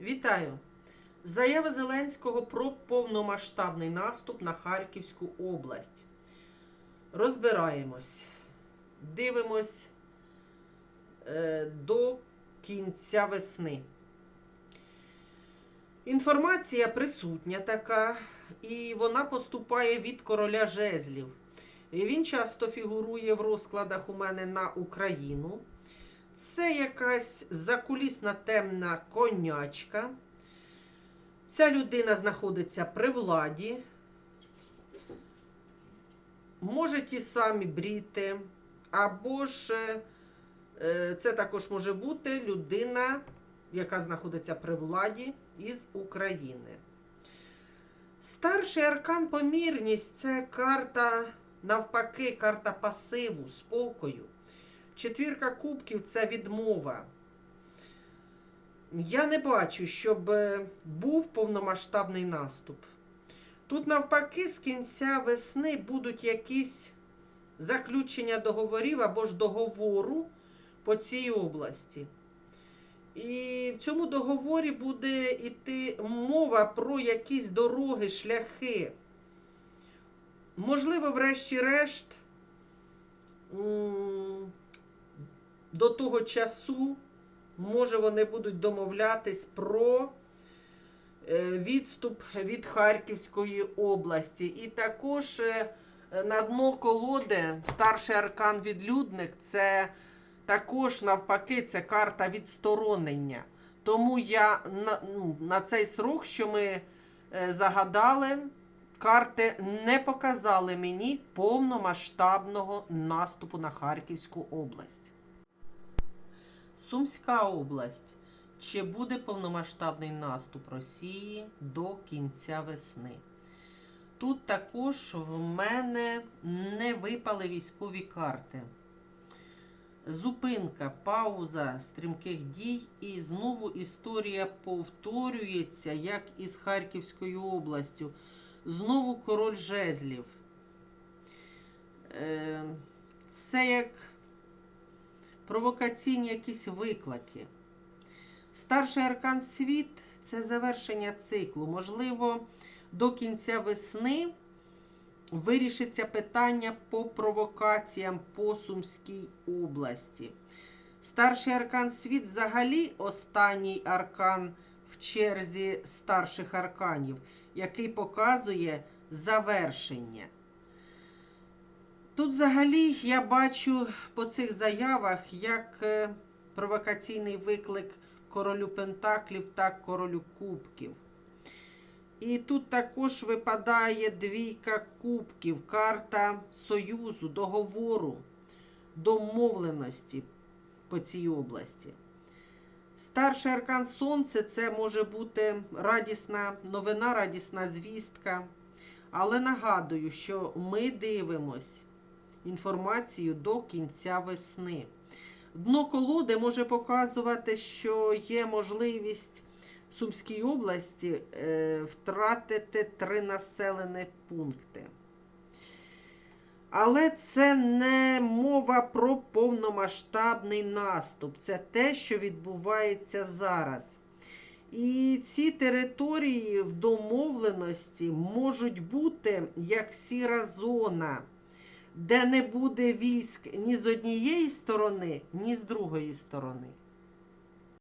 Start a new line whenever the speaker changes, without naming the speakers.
Вітаю! Заява Зеленського про повномасштабний наступ на Харківську область. Розбираємось, дивимось е, до кінця весни. Інформація присутня така, і вона поступає від короля жезлів. Він часто фігурує в розкладах у мене на Україну. Це якась закулісна темна конячка. Ця людина знаходиться при владі. Може ті самі бріти, або ж е, це також може бути людина, яка знаходиться при владі із України. Старший аркан помірність це карта, навпаки, карта пасиву, спокою. Четвірка кубків це відмова. Я не бачу, щоб е, був повномасштабний наступ. Тут, навпаки, з кінця весни будуть якісь заключення договорів або ж договору по цій області. І в цьому договорі буде йти мова про якісь дороги, шляхи. Можливо, врешті-решт, до того часу, може, вони будуть домовлятись про е, відступ від Харківської області. І також е, на дно колоди старший аркан відлюдник це також навпаки це карта відсторонення. Тому я на, ну, на цей срок, що ми е, загадали, карти не показали мені повномасштабного наступу на Харківську область. Сумська область. Чи буде повномасштабний наступ Росії до кінця весни? Тут також в мене не випали військові карти. Зупинка, пауза стрімких дій, і знову історія повторюється, як із Харківською областю. Знову король жезлів. Е, Це як провокаційні якісь виклики. Старший аркан світ це завершення циклу. Можливо, до кінця весни вирішиться питання по провокаціям по Сумській області. Старший аркан світ взагалі останній аркан в черзі старших арканів, який показує завершення. Тут взагалі я бачу по цих заявах як е, провокаційний виклик королю Пентаклів та королю Кубків. І тут також випадає двійка кубків, карта союзу, договору, домовленості по цій області. Старший аркан Сонце це може бути радісна новина, радісна звістка. Але нагадую, що ми дивимось інформацію до кінця весни. Дно колоди може показувати, що є можливість в Сумській області е, втратити три населені пункти. Але це не мова про повномасштабний наступ. Це те, що відбувається зараз. І ці території в домовленості можуть бути як сіра зона, де не буде військ ні з однієї сторони, ні з другої сторони.